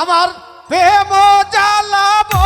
আমার প্রেম জ্বালাবো।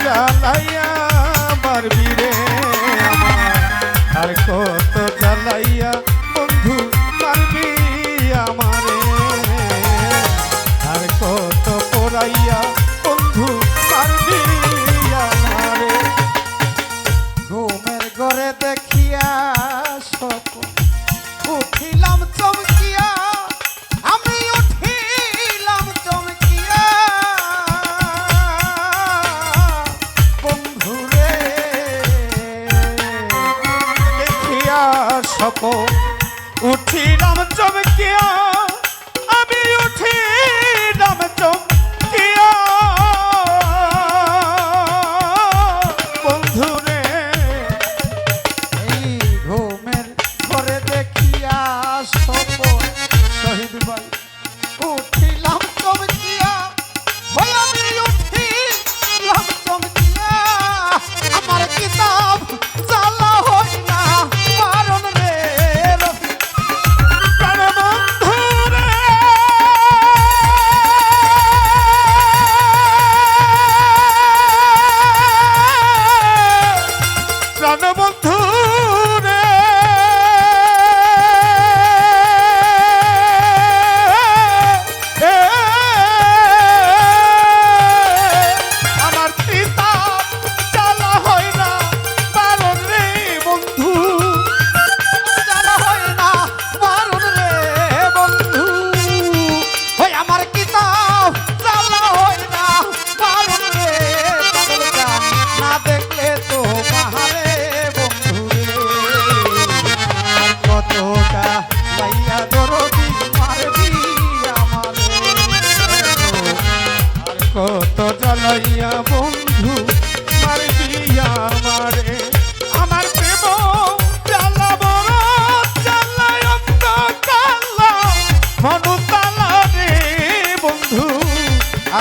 জ্বালাইয়া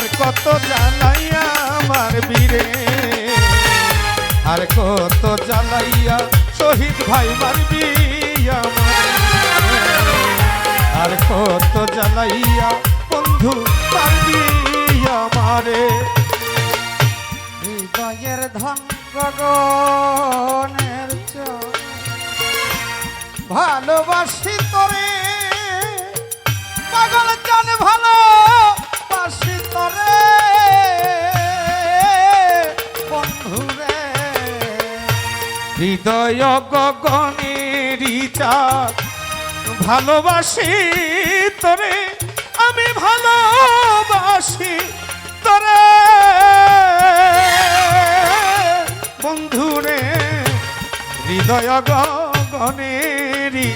আর কত জ্বালাইয়া মারবি রে আর কত জ্বালাইয়া শহীদ ভাই মারবি আর কত জ্বালাইয়া বন্ধু মারবি আমারে। হৃদয়ের ধন গগনের ভালোবাসি হৃদয় গগনেরই চাঁদ ভালোবাসি তরে আমি ভালোবাসি তোরে। বন্ধুরে হৃদয় ভালোবাসি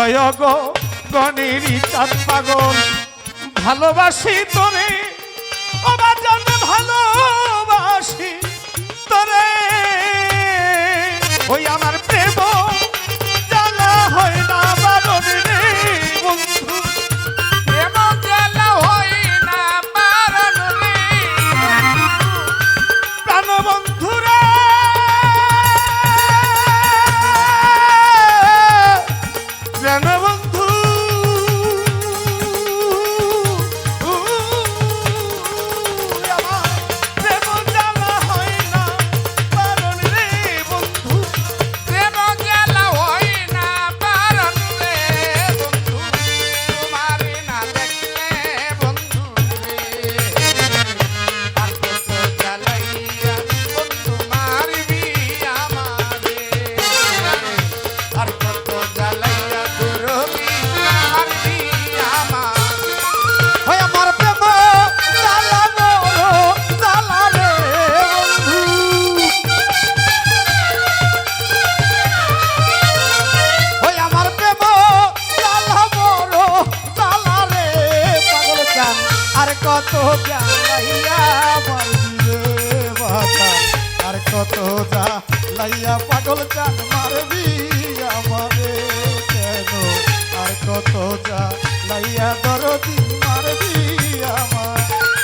হৃদয় গণের চাঁদ পাগল। ভালোবাসি তোরে ভালোবাসি তোরে। ওই আমার জ্বালাইয়া দরদি মারবি আমার।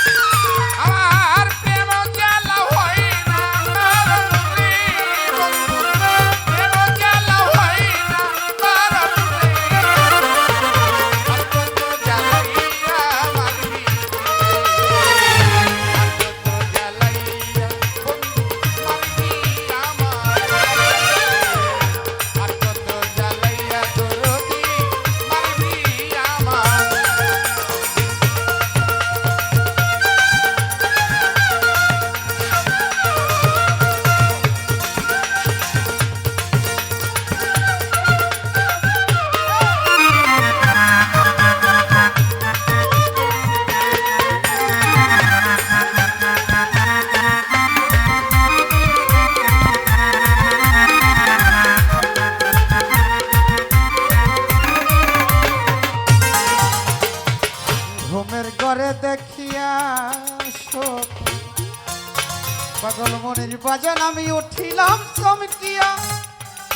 বাজান আমি উঠিলাম চমকিয়া।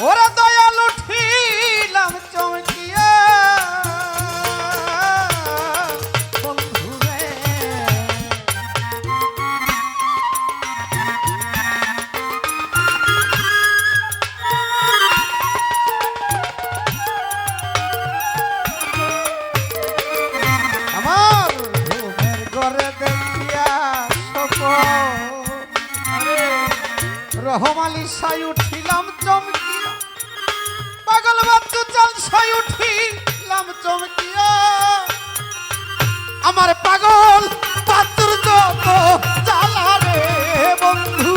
ওরা দয়াল উঠিলাম চমকিয়া। রহমালি সাই উঠিলাম চমকিয়া পাগল বাচ্চু চাল সাই উঠিলাম চমকিয়া আমার পাগল পাত্র চালারে বন্ধু